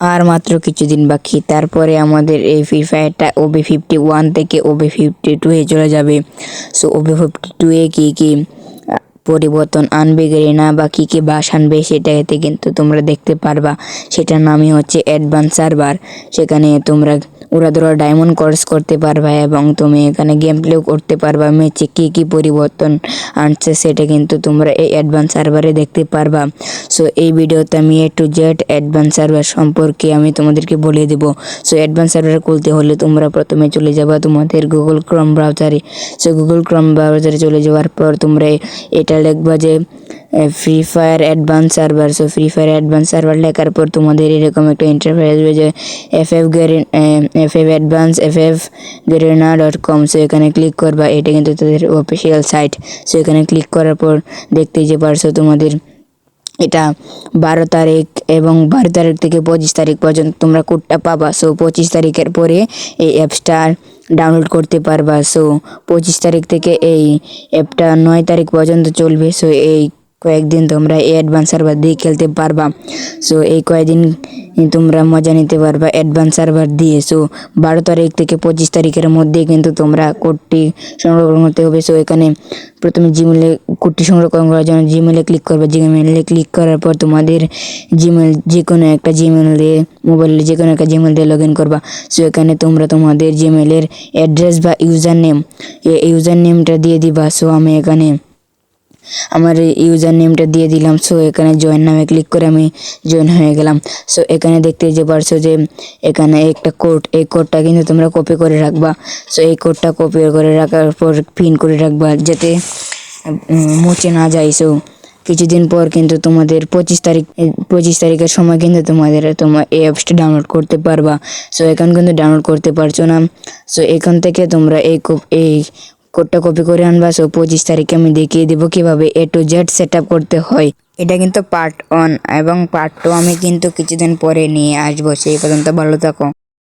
আর মাত্র কিছুদিন বাকি, তারপরে আমাদের এই ফ্রি ফায়ারটা ওবি ফিফটি ওয়ান থেকে ওবি ফিফটি টু এ চলে যাবে। সো ওবি ফিফটি টু এ কী কী পরিবর্তন আনবে না বা কী কী বাস আনবে সেটাতে কিন্তু তোমরা দেখতে পারবা। সেটার নামই হচ্ছে অ্যাডভান্স সার্ভার সেখানে তোমরা ওরা ধরো ডায়মন্ড কোর্স করতে পারবা এবং তুমি এখানে গেম প্লেও করতে পারবা ম্যাচে কী কী পরিবর্তন আনছে সেটা কিন্তু তোমরা এই অ্যাডভান্স সার্ভারে দেখতে পারবা। সো এই ভিডিওতে আমি A to Z advance server সম্পর্কে আমি তোমাদেরকে বলে দেব। সো অ্যাডভান্স সার্ভার খুলতে হলে তোমরা প্রথমে চলে যাবা তোমাদের গুগল ক্রম ব্রাউজারে সো গুগল ক্রম ব্রাউজারে চলে যাওয়ার পর তোমরা এটা লিখবা যে free fire advance server so free fire advance server লেখার পর তোমাদের এরকম একটা ইন্টারফেস আসবে যে F F F F advance F F Garena dot com so এখানে ক্লিক করবা, এটা কিন্তু তাদের অফিসিয়াল সাইট সো এখানে ক্লিক করার পর দেখতেই যে পারছ তোমাদের এটা বারো তারিখ এবং বারো তারিখ থেকে পঁচিশ তারিখ পর্যন্ত তোমরা কোডটা পাবা। সো পঁচিশ তারিখের পরে এই অ্যাপসটা ডাউনলোড করতে পারবা। সো পঁচিশ তারিখ থেকে এই অ্যাপটা নয় তারিখ পর্যন্ত চলবে। সো এই কয়েকদিন তোমরা এই অ্যাডভান্স সার্ভার দিয়ে খেলতে পারবা। সো এই কয়েকদিন তোমরা মজা নিতে পারবা অ্যাডভান্স সার্ভার দিয়ে। সো বারো তারিখ থেকে পঁচিশ তারিখের মধ্যে কিন্তু তোমরা কোডটি সংরক্ষণ করতে হবে। সো এখানে প্রথমে জিমেলে কোডটি সংরক্ষণ করার জন্য জিমেলে ক্লিক করবে। জিমেলে ক্লিক করার পর তোমাদের জিমেল যে কোনো একটা জিমেল দিয়ে মোবাইলে যে কোনো একটা জিমেল দিয়ে লগ ইন করবা। সো এখানে তোমরা তোমাদের জিমেলের অ্যাড্রেস বা ইউজার নেম এই ইউজার নেমটা দিয়ে দিবা। সো আমি এখানে আমার ইউজার নেমটা দিয়ে দিলাম। সো এখানে জয়েন নামে ক্লিক করে আমি জয়েন হয়ে গেলাম। সো এখানে দেখতে যে পারছ যে এখানে একটা কোড এই কোডটা কিন্তু তোমরা কপি করে রাখবা। সো এই কোডটা কপি করে রাখার পর পিন করে রাখবা যাতে মুছে না যায়। সো কিছুদিন পর কিন্তু তোমাদের পঁচিশ তারিখ, পঁচিশ তারিখের সময় কিন্তু তোমাদের, তোমার এই অ্যাপসটা ডাউনলোড করতে পারবা। সো এখন কিন্তু ডাউনলোড করতে পারছ না। সো এখান থেকে তোমরা এই এই কোডটা কপি করে আনবা। সো পঁচিশ তারিখে আমি দেখিয়ে দেবো কীভাবে এ টু জেড সেট করতে হয়। এটা কিন্তু পার্ট ওয়ান এবং পার্ট টু আমি কিন্তু কিছুদিন পরে নিয়ে আসব। সেই পর্যন্ত ভালো থাকো।